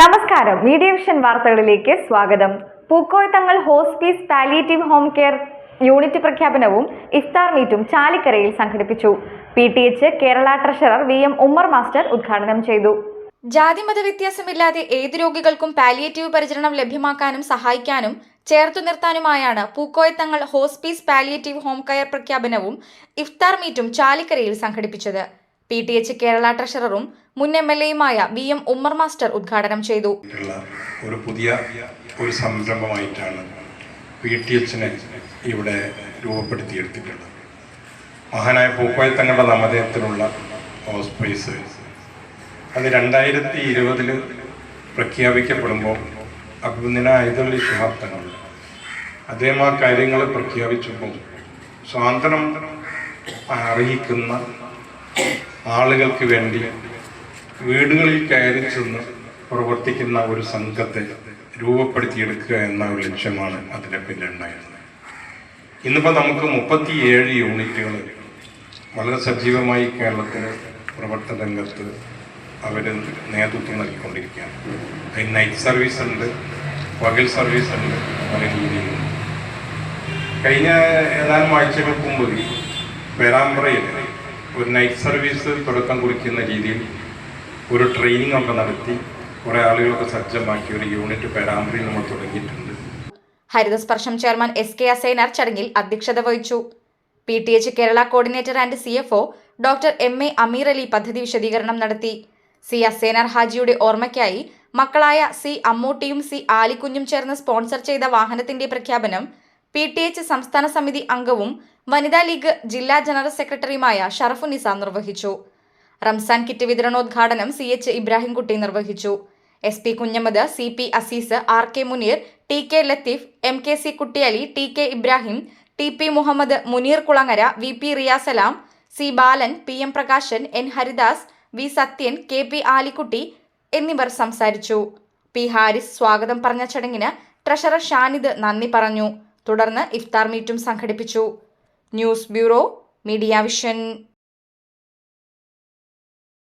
നമസ്കാരം. Media vision വാർത്തകളിലേക്ക് സ്വാഗതം. Pookoya Thangal hospice palliative home care unit പ്രഖ്യാപനവും ഇഫ്താർ മീറ്റും ചാലിക്കരയിൽ സംഘടിപ്പിച്ചു. P T H Kerala treasurer V M Ummer master ഉദ്ഘാടനം ചെയ്തു. ജാതിമത വ്യത്യാസമില്ലാതെ ഏത് രോഗികൾക്കും പാലിയേറ്റീവ് പരിചരണം ലഭ്യമാക്കാനും സഹായിക്കാനും ചേർത്തു നിർത്താനുമായാണ് Pookoyathangal hospice palliative home care പ്രഖ്യാപനവും ഇഫ്താർ മീറ്റും ചാലിക്കരയിൽ സംഘടിപ്പിച്ചത്. പി ടി എച്ച് കേരള ട്രഷററും മുൻ എം എൽ എയുമായ വി എം ഉമ്മർ മാസ്റ്റർ ഉദ്ഘാടനം ചെയ്തു. ഒരു പുതിയ ഒരു സംരംഭമായിട്ടാണ് പി ടി എച്ചിനെ ഇവിടെ രൂപപ്പെടുത്തിയെടുത്തിട്ടുള്ളത്. മഹാനായ പൂക്കോയ തങ്ങളുടെ നാമധേയത്തിലുള്ള ഹോസ്പൈസ് അത് രണ്ടായിരത്തി ഇരുപതിൽ പ്രഖ്യാപിക്കപ്പെടുമ്പോൾ അഭിനന്ദന ഐദുള്ളി ശിഹാബ് അദ്ദേഹം ആ കാര്യങ്ങൾ പ്രഖ്യാപിച്ചപ്പോൾ സ്വാതന്ത്ര്യം അറിയിക്കുന്ന ആളുകൾക്ക് വേണ്ടി വീടുകളിൽ കയറി ചെന്ന് പ്രവർത്തിക്കുന്ന ഒരു സംഘത്തെ രൂപപ്പെടുത്തിയെടുക്കുക എന്ന ഒരു ലക്ഷ്യമാണ് അതിന്റെ പിന്നിലുണ്ടായിരുന്നത്. ഇന്നിപ്പോൾ നമുക്ക് മുപ്പത്തിയേഴ് യൂണിറ്റുകൾ വളരെ സജീവമായി കേരളത്തിൽ പ്രവർത്തന രംഗത്ത് അവർ നേതൃത്വം നൽകിക്കൊണ്ടിരിക്കുകയാണ്. അതിന് നൈറ്റ് സർവീസ് ഉണ്ട് പകൽ സർവീസ് ഉണ്ട് പല രീതിയിലുണ്ട് കഴിഞ്ഞ ഏതാനും ആഴ്ചകൾക്ക് മുമ്പ് പേരാമ്പ്രയിൽ ഒരു നൈറ്റ് സർവീസ് തുടക്കം കുറിക്കുന്ന രീതിയിൽ ഒരു ട്രെയിനിങ് ഒക്കെ നടത്തി കുറേ ആളുകളൊക്കെ സജ്ജമാക്കി ഒരു യൂണിറ്റ് പേരാമ്പ്രയിൽ നമ്മൾ തുടങ്ങിയിട്ടുണ്ട്. Harithasparsham chairman S K Assainar ചടങ്ങിൽ അധ്യക്ഷത വഹിച്ചു. P T H Kerala coordinator and C F O doctor M A Ameer Ali പദ്ധതി വിശദീകരണം നടത്തി. സി അസൈനാർ ഹാജിയുടെ ഓർമ്മയ്ക്കായി മക്കളായ സി അമ്മൂട്ടിയും സി ആലിക്കുഞ്ഞും ചേർന്ന് സ്പോൺസർ ചെയ്ത വാഹനത്തിന്റെ പ്രഖ്യാപനം പി ടി എച്ച് സംസ്ഥാന സമിതി അംഗവും വനിതാ ലീഗ് ജില്ലാ ജനറൽ സെക്രട്ടറിയുമായ ഷറഫുനിസ നിർവഹിച്ചു. റംസാൻ കിറ്റ് വിതരണോദ്ഘാടനം സി എച്ച് ഇബ്രാഹിംകുട്ടി നിർവഹിച്ചു. S P Kunhammad C P Azeez R K Muneer T K Latheef M K C Kuttiyali T K Ibrahim T P Muhammad Muneer Kulangara V P Riyasalam C Balan P M Prakashan N Haridas V Sathyan K P Alikutty എന്നിവർ സംസാരിച്ചു. P Haris സ്വാഗതം പറഞ്ഞ ചടങ്ങിന് treasurer Shanid നന്ദി പറഞ്ഞു. തുടർന്ന് ഇഫ്താർ മീറ്റും സംഘടിപ്പിച്ചു. News bureau media vision.